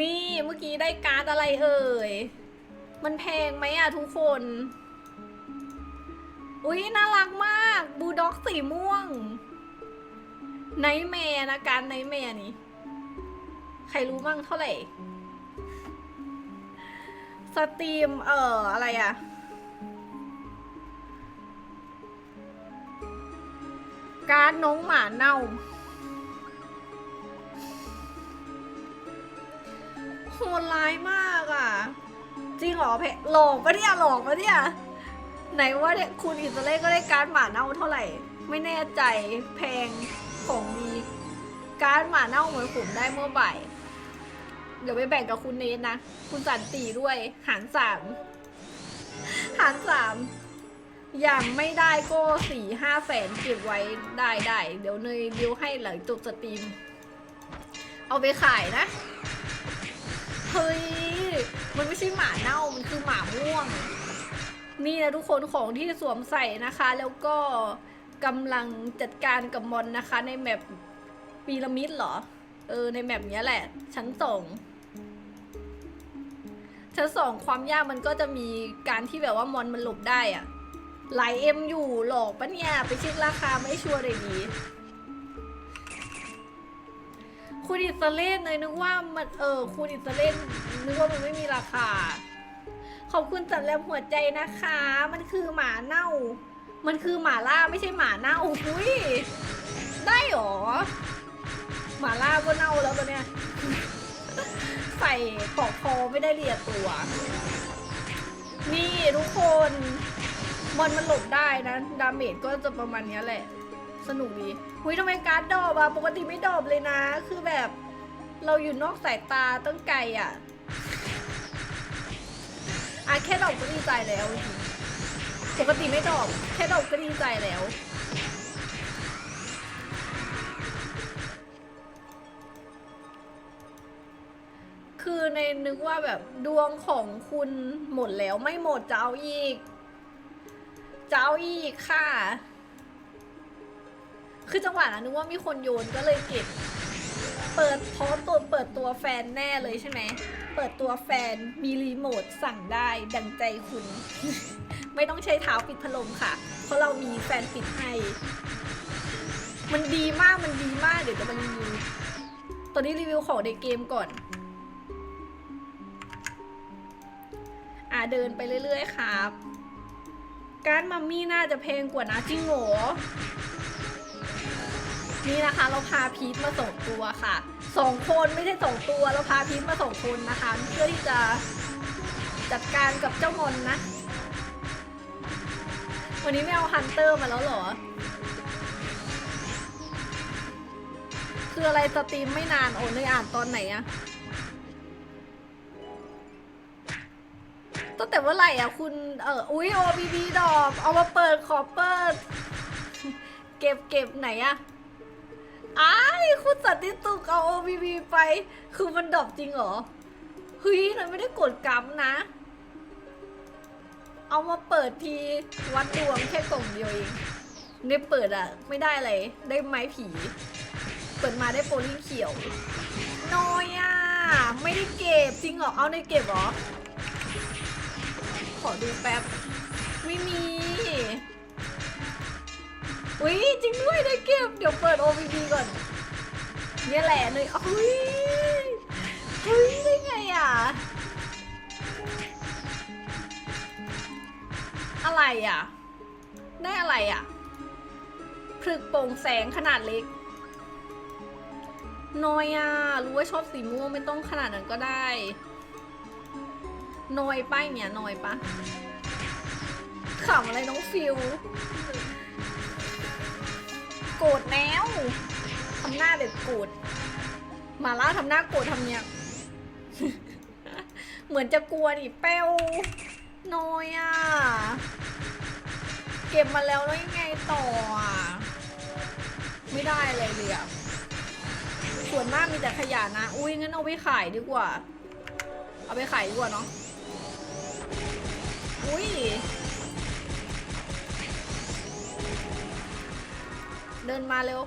นี่เมื่อกี้ได้การ์ดอะไรเอ่ย มันแพงไหมอะทุกคน อุ๊ยน่ารักมาก บูด็อกสีม่วง ไนท์แมร์นะการไนท์แมร์นี่ใครรู้มั่งเท่าไหร่ สตรีม เอ่อ อะไรอะการ์ดน้องหมาเน่า โหดร้ายมากอะ จริงเหรอเพหลอกปะเนี่ยหลอกปะเนี่ยไหนว่าเนี่ยคุณอิสราเอลก็ได้การ์ดหมาเน่าเท่าไหร่ ไม่แน่ใจแพงของดีการ์ดหมาเน่าเหมือนผมได้เมื่อบ่ายเดี๋ยวไปแบ่งกับคุณเนทนะ คุณสันตีด้วย หารสามหารสามอย่างไม่ได้ก็สี่ห้าแสนเก็บไว้ได้ได้ เดี๋ยวเนยดิวให้หลังจบสตรีม เอาไปขายนะ เฮ้ย มันไม่ใช่หมาเน่า มันคือหมาม่วง นี่นะทุกคนของที่สวมใส่นะคะ แล้วก็กำลังจัดการกับมอนนะคะ ในแมปพีระมิดเหรอ เออ ในแมปเนี้ยแหละ ชั้นสองชั้นสองความยากมันก็จะมีการที่แบบว่ามอนมันหลบได้อะหลายเอ็มอยู่หลอกปะเนี่ย ไปเช็คราคาไม่ชัวร์เลยดี คุณอิสราเล่เลยนึกว่ามันเออคุณอิสราเล่นึกว่ามันไม่มีราคา ขอบคุณจัดแรมหัวใจนะคะ มันคือหมาเน่า มันคือหมาล่าไม่ใช่หมาเน่าอุ้ยได้หรอหมาล่าก็เน่าแล้วตอนเนี้ยใส่ปอกคอไม่ได้เรียตัว นี่ทุกคนมอนมันหลบได้นะ ดาเมจก็จะประมาณนี้แหละ สนุกดีหุยทำไมการ์ดดอบอะปกติไม่ดอบเลยนะ คือแบบเราอยู่นอกสายตาตั้งไกลอะอะแค่ดอบก็ดีใจแล้ว ปกติไม่ดอบแค่ดอบก็ดีใจแล้วคือในนึกว่าแบบดวงของคุณหมดแล้วไม่หมดจะเอาอีกจะเอาอีกค่ะ คือจังหวะนั้นนึกว่ามีคนโยนก็เลยเก็บ เปิดพราะตัวเปิดตัวแฟนแน่เลยใช่ไหม เปิดตัวแฟนมีรีโมทสั่งได้ดังใจคุณ ไม่ต้องใช้เท้าปิดพัดลมค่ะ เพราะเรามีแฟนปิดให้ มันดีมากมันดีมากเดี๋ยวจะมารีวิวตอนนี้รีวิวของในเกมก่อนอ่าเดินไปเรื่อยๆครับ การมัมมี่น่าจะแพงกว่านะจริงหรอ นี่นะคะเราพาพีทมาส่งตัวค่ะสองคนไม่ใช่สองตัวเราพาพีทมาส่งคนนะคะ เพื่อที่จะจัดการกับเจ้ามนนะ วันนี้ไม่เอาฮันเตอร์มาแล้วเหรอ คืออะไรสตรีมไม่นานโอ้เนยอ่านตอนไหนอะตั้งแต่เมื่อไหร่อะคุณเอออุ้ยโอบีบีดอกเอามาเปิดขอเปิด เก็บเก็บไหนอะ อ้ายคุณสันติสุขเอา OBB ไป คือมันดรอปจริงเหรอเฮ้ยมันไม่ได้กดกรรมนะ เอามาเปิดทีวัดดวงแค่กล่องเดียวเองได้เปิดอะไม่ได้อะไร ได้ไม้ผี เปิดมาได้โปลิงเขียว น้อยอะไม่ได้เก็บจริงเหรอ เอาในเก็บเหรอ ขอดูแป๊บ ไม่มี อุ้ยจริงด้วยได้เก็บเดี๋ยวเปิด OBB ก่อนเนี่ยแหละเลยเฮ้ยเฮ้ยได้ไงอะ อะไรอะ ได้อะไรอะพลึกโปร่งแสงขนาดเล็กน้อยอะ รู้ว่าชอบสีม่วงไม่ต้องขนาดนั้นก็ได้น้อยป้ายเนี่ยน้อยปะขำอะไรน้องฟิว รธแล้วทำหน้าเด็ดโกรธหมาล่าทำหน้าโกรธทำเนี้ยเหมือนจะกลัวดิแป้วน้อยอะ เก็บมาแล้วแล้วยังไงต่ออะ ไม่ได้อะไรเลยอะส่วนมากมีแต่ขยะนะ อุ้ยงั้นเอาไปขายดีกว่า เอาไปขายดีกว่าเนาะ ดินมาเร็ว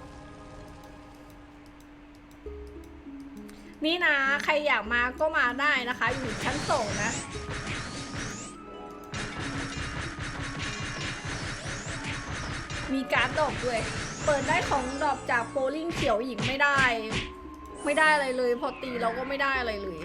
นี่นะ ใครอยากมาก็มาได้นะคะ อยู่ชั้นสองนะมีการ์ดดอปด้วย เปิดได้ของดอปจากโปลิงเขียวหญิงไม่ได้ ไม่ได้อะไรเลย พอตีเราก็ไม่ได้อะไรเลย